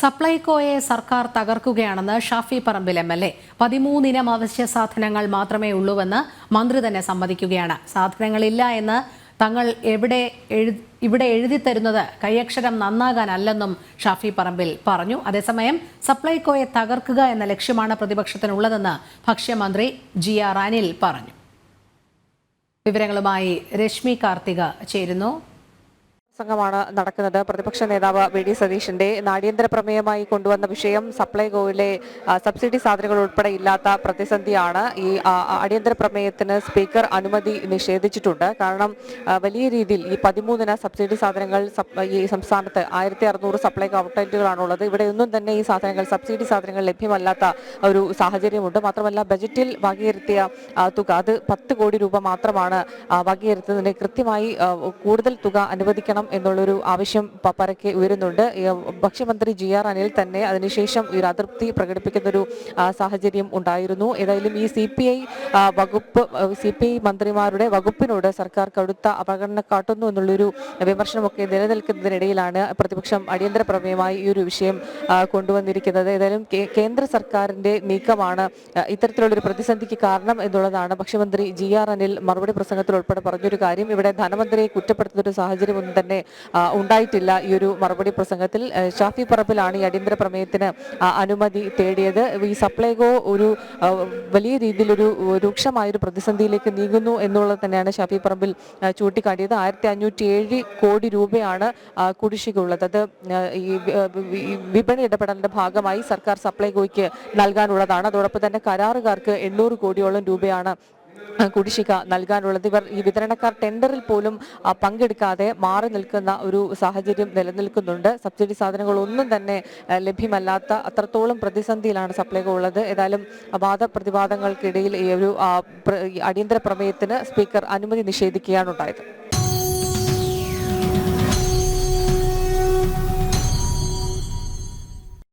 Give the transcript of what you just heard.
സപ്ലൈകോയെ സർക്കാർ തകർക്കുകയാണെന്ന് Shafi Parambil M L A. പതിമൂന്നിനം അവശ്യ സാധനങ്ങൾ മാത്രമേ ഉള്ളൂവെന്ന് മന്ത്രി തന്നെ സമ്മതിക്കുകയാണ്. സാധനങ്ങളില്ല എന്ന് തങ്ങൾ എവിടെ ഇവിടെ എഴുതി തരുന്നത് കൈയക്ഷരം നന്നാകാനല്ലെന്നും ഷാഫി പറമ്പിൽ പറഞ്ഞു. അതേസമയം സപ്ലൈകോയെ തകർക്കുക എന്ന ലക്ഷ്യമാണ് പ്രതിപക്ഷത്തിനുള്ളതെന്ന് ഭക്ഷ്യമന്ത്രി ജി ആർ അനിൽ പറഞ്ഞു. വിവരങ്ങളുമായി രശ്മി കാർത്തിക ചേരുന്നു. പ്രസംഗമാണ് നടക്കുന്നത്. പ്രതിപക്ഷ നേതാവ് വി ഡി സതീഷിന്റെ നാടിയന്തര പ്രമേയമായി കൊണ്ടുവന്ന വിഷയം സപ്ലൈകോയിലെ സബ്സിഡി സാധനങ്ങൾ ഉൾപ്പെടെ ഇല്ലാത്ത പ്രതിസന്ധിയാണ് ഈ അടിയന്തര പ്രമേയത്തിന് സ്പീക്കർ അനുമതി നിഷേധിച്ചിട്ടുണ്ട്. കാരണം വലിയ രീതിയിൽ ഈ പതിമൂന്നിന സബ്സിഡി സാധനങ്ങൾ ഈ സംസ്ഥാനത്ത് ആയിരത്തി അറുന്നൂറ് സപ്ലൈകോ ഔട്ട്ലെറ്റുകളാണുള്ളത്. ഇവിടെ ഒന്നും തന്നെ ഈ സാധനങ്ങൾ സബ്സിഡി സാധനങ്ങൾ ലഭ്യമല്ലാത്ത ഒരു സാഹചര്യമുണ്ട്. മാത്രമല്ല ബജറ്റിൽ വകയിരുത്തിയ തുക അത് പത്ത് കോടി രൂപ മാത്രമാണ് വകയിരുത്തുന്നതിന് കൃത്യമായി കൂടുതൽ തുക അനുവദിക്കണം എന്നുള്ളൊരു ആവശ്യം പപ്പരയ്ക്ക് ഉയരുന്നുണ്ട്. ഭക്ഷ്യമന്ത്രി ജി ആർ അനിൽ തന്നെ അതിനുശേഷം ഒരു അതൃപ്തി പ്രകടിപ്പിക്കുന്ന ഒരു സാഹചര്യം ഉണ്ടായിരുന്നു. ഏതായാലും ഈ സി പി ഐ വകുപ്പ് സി പി ഐ മന്ത്രിമാരുടെ വകുപ്പിനോട് സർക്കാർ കടുത്ത അവഗണന കാട്ടുന്നു എന്നുള്ളൊരു വിമർശനമൊക്കെ നിലനിൽക്കുന്നതിനിടയിലാണ് പ്രതിപക്ഷം അടിയന്തര പ്രമേയമായി ഈ ഒരു വിഷയം കൊണ്ടുവന്നിരിക്കുന്നത്. ഏതായാലും കേന്ദ്ര സർക്കാരിന്റെ നീക്കമാണ് ഇത്തരത്തിലുള്ളൊരു പ്രതിസന്ധിക്ക് കാരണം എന്നുള്ളതാണ് ഭക്ഷ്യമന്ത്രി ജി ആർ അനിൽ മറുപടി പ്രസംഗത്തിൽ ഉൾപ്പെടെ പറഞ്ഞൊരു കാര്യം. ഇവിടെ ധനമന്ത്രിയെ കുറ്റപ്പെടുത്തുന്ന ഒരു സാഹചര്യം ഒന്നും തന്നെ ഉണ്ടായിട്ടില്ല. ഈ ഒരു മറുപടി പ്രസംഗത്തിൽ ഷാഫി പറമ്പിലാണ് ഈ അടിയന്തര പ്രമേയത്തിന് അനുമതി തേടിയത്. ഈ സപ്ലൈകോ ഒരു വലിയ രീതിയിലൊരു രൂക്ഷമായൊരു പ്രതിസന്ധിയിലേക്ക് നീങ്ങുന്നു എന്നുള്ളത് തന്നെയാണ് ഷാഫി പറമ്പിൽ ചൂണ്ടിക്കാട്ടിയത്. ആയിരത്തി അഞ്ഞൂറ്റി ഏഴ് കോടി രൂപയാണ് കുടിശ്ശികയുള്ളത്. അത് ഈ വിപണി ഇടപെടലിന്റെ ഭാഗമായി സർക്കാർ സപ്ലൈകോയ്ക്ക് നൽകാനുള്ളതാണ്. അതോടൊപ്പം തന്നെ കരാറുകാർക്ക് എണ്ണൂറ് കോടിയോളം രൂപയാണ് കുടിശ്ശിക നൽകാനുള്ളത്. ഇവർ ഈ വിതരണക്കാർ ടെൻഡറിൽ പോലും പങ്കെടുക്കാതെ മാറി നിൽക്കുന്ന ഒരു സാഹചര്യം നിലനിൽക്കുന്നുണ്ട്. സബ്സിഡി സാധനങ്ങൾ ഒന്നും തന്നെ ലഭ്യമല്ലാത്ത അത്രത്തോളം പ്രതിസന്ധിയിലാണ് സപ്ലൈകോ ഉള്ളത്. ഏതായാലും വാദപ്രതിവാദങ്ങൾക്കിടയിൽ ഈ ഒരു അടിയന്തര പ്രമേയത്തിന് സ്പീക്കർ അനുമതി നിഷേധിക്കുകയാണ് ഉണ്ടായത്.